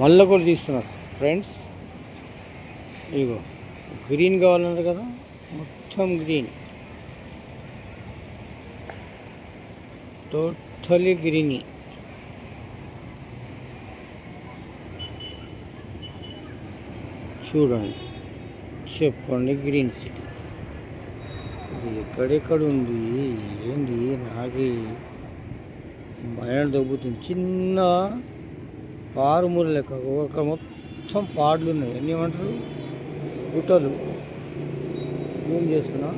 మళ్ళీ కూడా తీస్తున్నా. ఫ్రెండ్స్ ఇగో గ్రీన్ కావాలన్నారు కదా మొత్తం గ్రీన్ టోటలీ గ్రీనీ చూడండి చెప్పండి గ్రీన్ సిటీ ఇది ఎక్కడెక్కడ ఉంది ఏంటి నాకే భయం దొబ్బుతుంది. చిన్న పారుమూల లెక్క ఒక మొత్తం పాడులు ఉన్నాయి. ఎన్ని ఏమంటారు? గుట్టలు. ఏం చేస్తున్నా?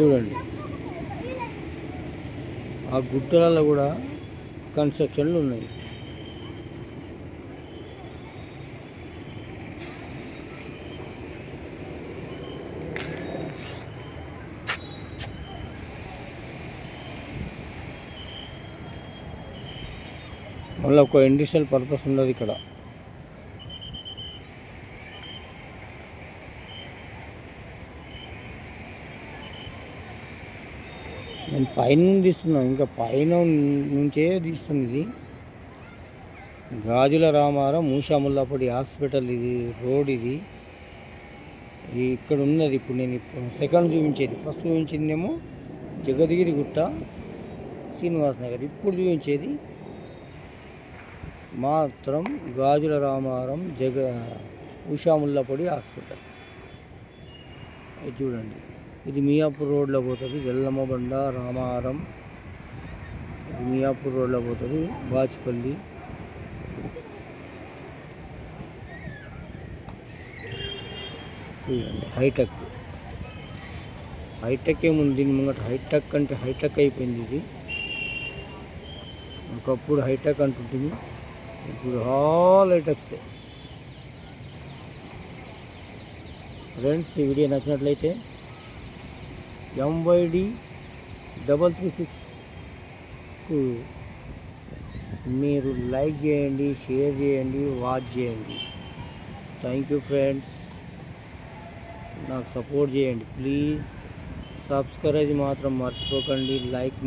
చూడండి. ఆ గుట్టలలో కూడా కన్స్ట్రక్షన్లు ఉన్నాయి. మళ్ళీ ఒక ఇండస్ట్రియల్ పర్పస్ ఉండదు ఇక్కడ. నేను పైన తీస్తున్నాను ఇంకా పైన నుంచే తీస్తుంది ఇది గాజుల రామారం మూషాముల్లాపూడి హాస్పిటల్ ఇది రోడ్ ఇది. ఇది ఇక్కడ ఉన్నది ఇప్పుడు నేను ఇప్పుడు సెకండ్ చూపించేది. ఫస్ట్ చూపించిందేమో జగదగిరి గుట్ట శ్రీనివాస్ నగర్. ఇప్పుడు చూపించేది మాత్రం గాజుల రామారం జగ ఉషాముల్లపడి హాస్పిటల్. ఇది చూడండి. ఇది మియాపూర్ రోడ్లో పోతుంది. వెల్లమ్మ బండ రామారం. ఇది మియాపూర్ రోడ్లో పోతుంది. బాచుపల్లి. చూడండి. హైటెక్. హైటెక్ ఏముంది? దీని ముంగట హైటెక్ అంటే హైటెక్ అయిపోయింది ఇది. ఒకప్పుడు హైటెక్ అంటుంటుంది ఇప్పుడు ఆల్ ఐటక్స్ ఫ్రెండ్స్ ఈ వీడియో నచ్చినట్లయితే ఎంవైడి డబల్ త్రీ సిక్స్కు మీరు లైక్ చేయండి షేర్ చేయండి వాచ్ చేయండి. థ్యాంక్ యూ ఫ్రెండ్స్ నాకు సపోర్ట్ చేయండి. ప్లీజ్ సబ్స్క్రైబ్ మాత్రం మర్చిపోకండి. లైక్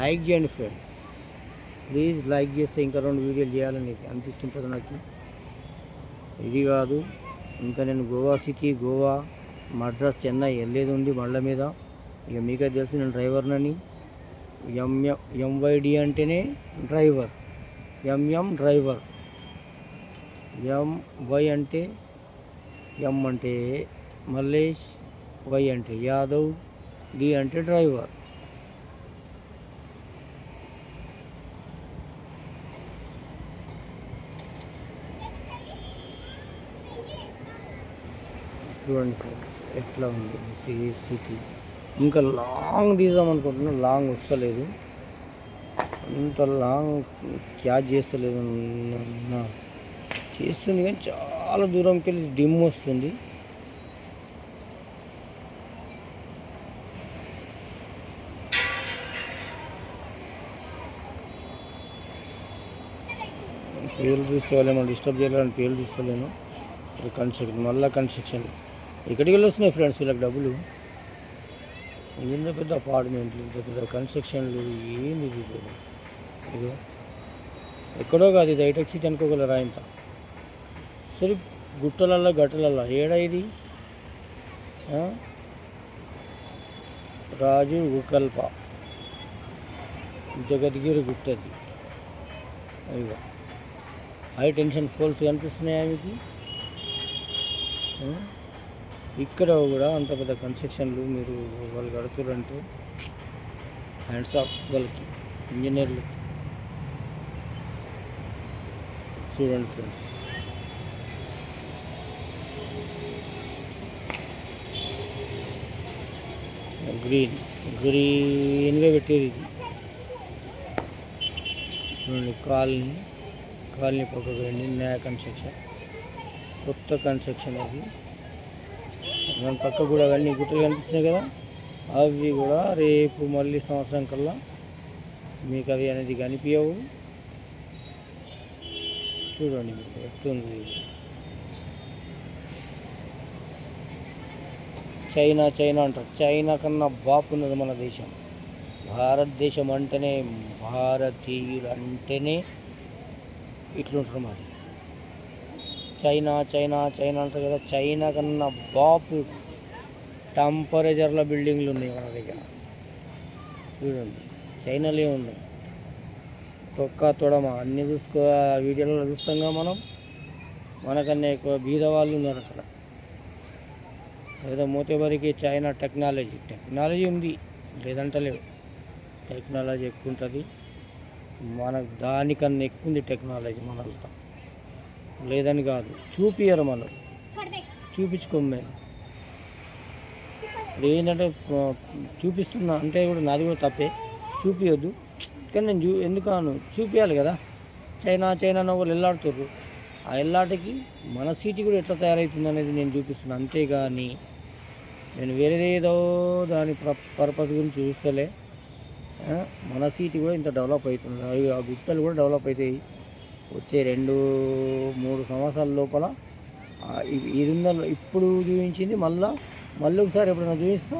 లైక్ చేయండి ఫ్రెండ్స్ ప్లీజ్ లైక్ చేస్తే ఇంకా రెండు వీడియోలు చేయాలని అనిపిస్తుంటుంది నాకు. ఇది కాదు ఇంకా నేను గోవా సిటీ గోవా మద్రాస్ చెన్నై వెళ్ళేది ఉంది బండ్ల మీద. ఇక మీకే తెలుసు నేను డ్రైవర్నని ఎంఎం ఎంవైడి అంటేనే driver. MM driver. M Y అంటే ఎం అంటే మల్లేష్ వై అంటే యాదవ్ డి అంటే డ్రైవర్. చూడండి ఫ్రెండ్స్ ఎట్లా ఉంది సిటీ. ఇంకా లాంగ్ తీద్దాం అనుకుంటున్నా లాంగ్ వస్తలేదు. ఇంత లాంగ్ క్యాచ్ చేస్తలేదు చేస్తుంది కానీ చాలా దూరంకి వెళ్ళి డిమ్ వస్తుంది. పేర్లు తీసుకోలేమో డిస్టర్బ్ చేయాలని పేర్లు తీసుకోలేను. కన్స్ట్రక్షన్ మళ్ళీ కన్స్ట్రక్షన్ ఇక్కడికి వెళ్ళి వస్తున్నాయి ఫ్రెండ్స్ వీళ్ళకి డబ్బులు. ఇంత పెద్ద అపార్ట్మెంట్లు ఇంత పెద్ద కన్స్ట్రక్షన్లు ఏంది ఇది? ఇదిగో. ఎక్కడో కాదు ఇది హైటెక్ సిటీ అనుకోగలరా ఇంత? సరే గుట్టలల్లో గట్టలల్లో. ఏడా ఇది? రాజు వికల్ప. జగద్గిరి గుట్టది అయ్యో. హై టెన్షన్ ఫోల్స్ కనిపిస్తున్నాయా మీకు? ఇక్కడ కూడా అంత పెద్ద కన్స్ట్రక్షన్లు మీరు వాళ్ళు కడుతురంటే హ్యాండ్స్ ఆఫ్ వాళ్ళకి ఇంజనీర్లు చూడండి ఫ్రెండ్స్ గ్రీన్ గ్రీన్గా పెట్టేది ఇది. చూడండి కాలనీ కాలనీ పక్కకు రండి న్యాయ కన్స్ట్రక్షన్. కొత్త కన్స్ట్రక్షన్ అది. మన పక్క కూడా అవన్నీ గుట్టలు కనిపిస్తున్నాయి కదా అవి కూడా రేపు మళ్ళీ సంవత్సరం కల్లా మీకు అవి అనేది కనిపించవు చూడండి మీకు ఎట్లుంది. చైనా చైనా అంటారు. చైనా కన్నా బాపున్నది మన దేశం. భారతదేశం అంటేనే భారతీయులు అంటేనే ఇట్లుంటారు మరి. చైనా చైనా చైనా అంటారు కదా చైనా కన్నా బాపు టెంపరేచర్ల బిల్డింగ్లు ఉన్నాయి మన దగ్గర. చూడండి చైనాలో ఉన్నాయి? తొక్క తొడమ అన్ని చూసుకో వీడియోలో చూస్తాంగా మనం. మనకన్నా ఎక్కువ బీద వాళ్ళు ఉన్నారు అక్కడ. లేదా మూతేబరికి చైనా టెక్నాలజీ టెక్నాలజీ ఉంది లేదంటలేదు టెక్నాలజీ ఎక్కువ ఉంటుంది. మనకు దానికన్నా ఎక్కువ ఉంది టెక్నాలజీ మనతో లేదని కాదు. చూపియరు మనం. చూపించుకోము. మేము ఏంటంటే చూపిస్తున్నా అంటే కూడా నాది కూడా తప్పే. చూపించొద్దు కానీ నేను చూ ఎందుకు అను చూపించాలి కదా. చైనా చైనా అని ఒకరు వెళ్ళాడుతుర్రు ఆ వెళ్ళాటకి మన సిటీ కూడా ఎట్లా తయారవుతుంది అనేది నేను చూపిస్తున్నాను అంతేగాని నేను వేరేదేదో దాని పర్పస్ గురించి చూస్తలే. మన సిటీ కూడా ఇంత డెవలప్ అవుతుంది. అవి ఆ గుట్టలు కూడా డెవలప్ అవుతాయి. వచ్చే రెండు మూడు సంవత్సరాల లోపల ఆ, ఇది ఇప్పుడు చూపించింది మళ్ళా మళ్ళీ ఒకసారి ఎప్పుడైనా చూపిస్తా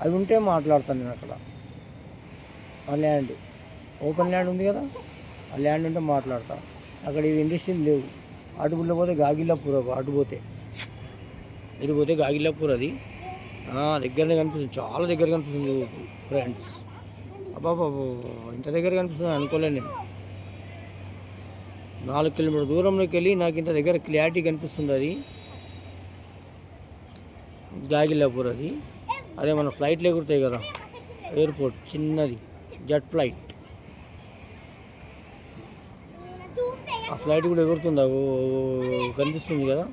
అవి ఉంటే మాట్లాడతాను నేను అక్కడ. ఆ ల్యాండ్ ఓపెన్ ల్యాండ్ ఉంది కదా ఆ ల్యాండ్ ఉంటే మాట్లాడతా. అక్కడ ఇవి ఇండస్ట్రీలు లేవు. అటు పోతే గాగిల్లాపూర్ అటు పోతే. ఇటు పోతే గాగిల్లాపూర్ అది. దగ్గరనే కనిపిస్తుంది చాలా దగ్గర కనిపిస్తుంది ఫ్రెండ్స్. అబ్బా ఇంత దగ్గర కనిపిస్తుంది అనుకోలేను నేను. నాలుగు కిలోమీటర్ దూరంలోకి వెళ్ళి నాకు ఇంత దగ్గర క్లారిటీ కనిపిస్తుంది అది. గాగిల్లాపూర్ అది. అదే మన ఫ్లైట్లు ఎగురుతాయి కదా. ఎయిర్పోర్ట్ చిన్నది జెట్ ఫ్లైట్. ఆ ఫ్లైట్ కూడా ఎగురుతుంది? కనిపిస్తుంది కదా.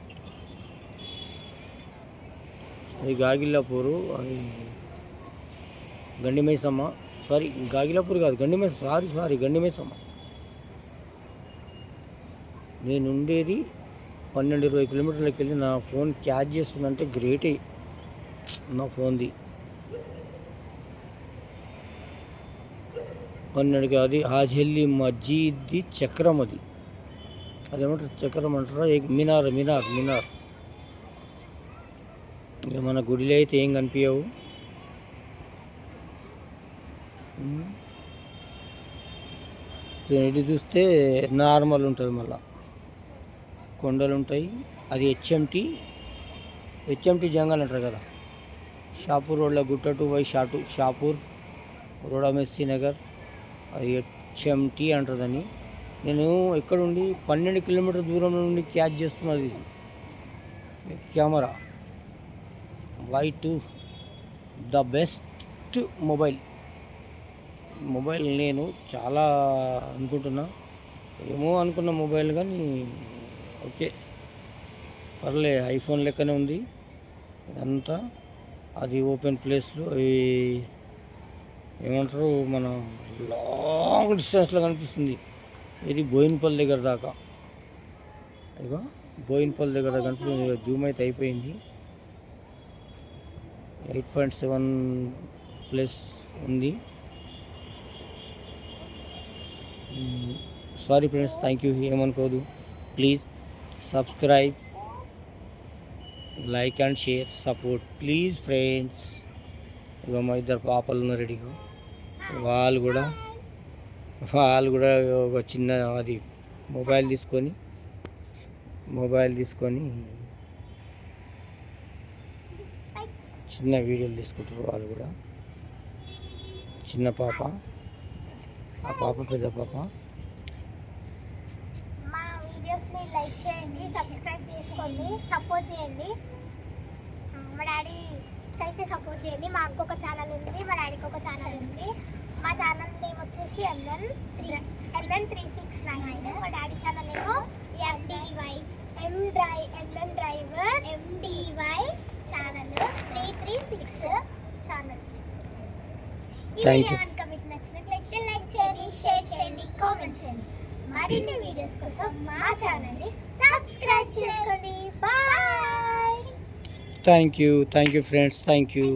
అది గాగిల్లాపూరు అది గండిమైసమ్మ. సారీ గాగిలాపూర్ కాదు గండిమైస సారీ సారీ గండిమైసమ్మ. నేను ఉండేది పన్నెండు ఇరవై కిలోమీటర్లకి వెళ్ళి నా ఫోన్ క్యాచ్ చేస్తుందంటే గ్రేటే నా ఫోన్ది. పన్నెండుకి అది హాజెల్లి మజీద్ది చక్రం అది. అదేమంటారు? చక్రం అంటారా? మినార్ మినార్ మినార్. ఇక మన గుడిలో అయితే ఏం కనిపించవు ఇటు చూస్తే నార్మల్ ఉంటుంది మళ్ళీ. కొండలు ఉంటాయి. అది హెచ్ఎంటీ హెచ్ఎంటీ జంగల్ అంటారు కదా. షాపూర్ రోడ్లో గుట్ట టు వై షాటు షాపూర్ రోడామెస్సీ నగర్ అది హెచ్ఎంటీ అంటుందని నేను ఎక్కడుండి పన్నెండు కిలోమీటర్ దూరం నుండి క్యాచ్ చేస్తున్నది camera. Y two the best mobile. Mobile నేను చాలా అనుకుంటున్నా. ఏమో అనుకున్న మొబైల్ కానీ ఓకే. పర్లే ఐఫోన్ లెక్కనే ఉంది. ఇదంతా అది ఓపెన్ ప్లేస్లో అవి ఏమంటారు మన లాంగ్ డిస్టెన్స్లో కనిపిస్తుంది. ఇది బోయిన్పల్లి దగ్గర దాకా. ఇక బోయిన్పల్లి దగ్గర కనిపిస్తుంది. ఇక జూమ్ అయితే అయిపోయింది. ఎయిట్ పాయింట్ సెవెన్ ప్లస్ ఉంది. Sorry friends thank you ఏమనుకోదు please. Subscribe like and share support please friends ఇక మా ఇద్దరు పాపలు ఉన్నారు రెడీగా వాళ్ళు కూడా వాళ్ళు కూడా ఒక చిన్న అది మొబైల్ తీసుకొని మొబైల్ తీసుకొని చిన్న వీడియోలు తీసుకుంటారు వాళ్ళు కూడా. చిన్న పాప ఆ పాప పెద్ద పాప. వీడియోస్ని లైక్ చేయండి సబ్స్క్రైబ్ చేసుకోండి సపోర్ట్ చేయండి. మా డాడీకి అయితే సపోర్ట్ చేయండి. మా అక్క ఒక ఛానల్ ఉంది మా డాడీకి ఒక ఛానల్ ఉంది. మా ఛానల్ నేమ్ వచ్చేసి MN three MN three six nine మా డాడీ ఛానల్ ఏమో MDY M dry MN driver MDY channel three three six channel ఈ వీడియో. కనుక మీకు నచ్చినట్లయితే లైక్ చేయండి షేర్ చేయండి కామెంట్ చేయండి. మరిన్ని వీడియోస్ కోసం మా ఛానల్ని సబ్స్క్రైబ్ చేసుకోండి. Bye. Thank you thank you friends thank you